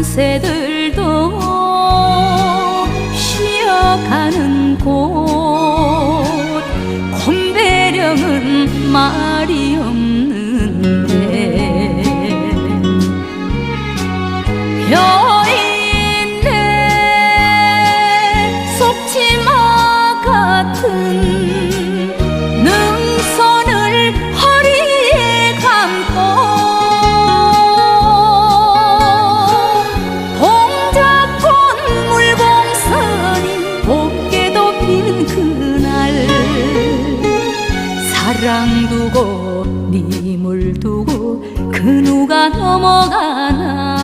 참새들도 쉬어가는 곳. 곰배령은 말이 없는데. 별 사랑 두고 네 님을 두고 그 누가 넘어가나?